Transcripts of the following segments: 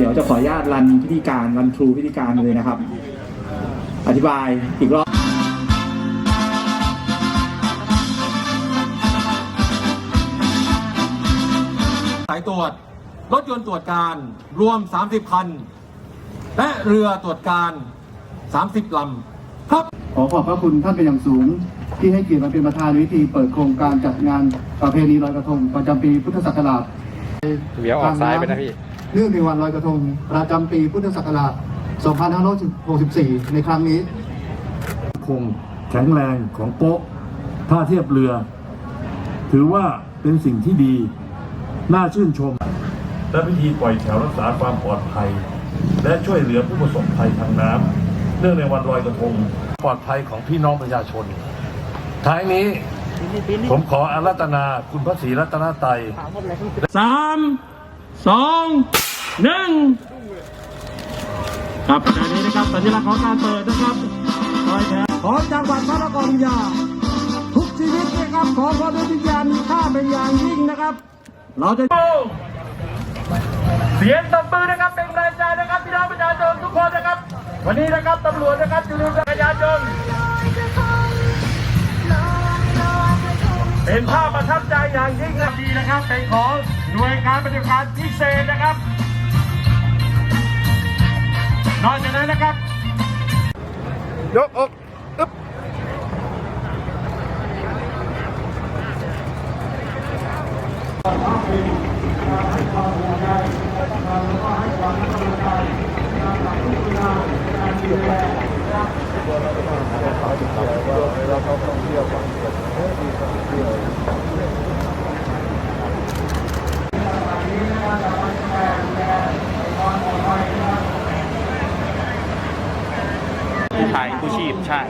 ดี๋ยวจะขออนุญาตรันพิธีการรันทรูพิธีการเลยนะครับ อธิบายอีกรอบสายตรวจรถยนต์ตรวจการรวม 30 คัน และเรือตรวจการ 30 ลำครับ ขอขอบพระคุณท่านเป็นอย่างสูง ที่ให้เกียรติมาเป็นประธานในพิธีเปิดโครงการจัดงานประเพณีลอยกระทงประจำปีพุทธศักราชเดี๋ยวออกซ้ายไปนะพี่ เนื่องในวันลอยกระทง ประจำปีพุทธศักราช 2564 ในครั้งนี้ คงแข็งแรงของโป๊ะท่าเทียบเรือ ถือว่าเป็นสิ่งที่ดี น่าชื่นชม และพิธีปล่อยแถวรักษาความปลอดภัย และช่วยเหลือผู้ประสบภัยทางน้ำเนื่องในวันลอยกระทงปลอดภัยของพี่น้องประชาชน ท้ายนี้ผมขออารัตนาคุณพระศรีรัตนไตรัยสาม สองหนึ่งครับขณะนี้นะครับสัญลักษณ์ของการเปิดนะครับรอยแถวของจังหวัดพระนครศรีอยุธยาทุกชีวิตนะครับของความเป็นวิญญาณมีค่าเป็นอย่างยิ่งนะครับ เราจะเสียงตบมือนะครับเป็นแรงใจนะครับพี่น้องประชาชนทุกคนนะครับ วันนี้นะครับตำรวจนะครับอยู่ในประชาชนเป็นภาพประทับใจอย่างยิ่งนะดีนะครับเป็นของ หน่วยการปฏิบัติการพิเศษนะครับ นอกจากนั้นนะครับ ยกอกอึ๊บถ่ ใช่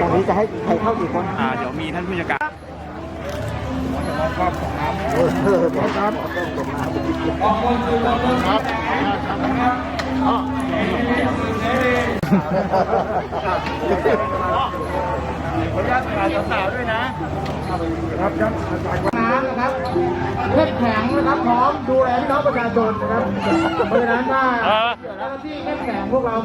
ตอนนี้จะให้ใครเข้ากี่คนอ่าเดี๋ยวมีท่านผู้จัดการน้ำนะครับเข้มแข็งนะครับพร้อมดูแลพี่น้องประชาชนนะครับเพราะฉะนั้นถ้าเจ้าหน้าที่เข้มแข็งพวกเรา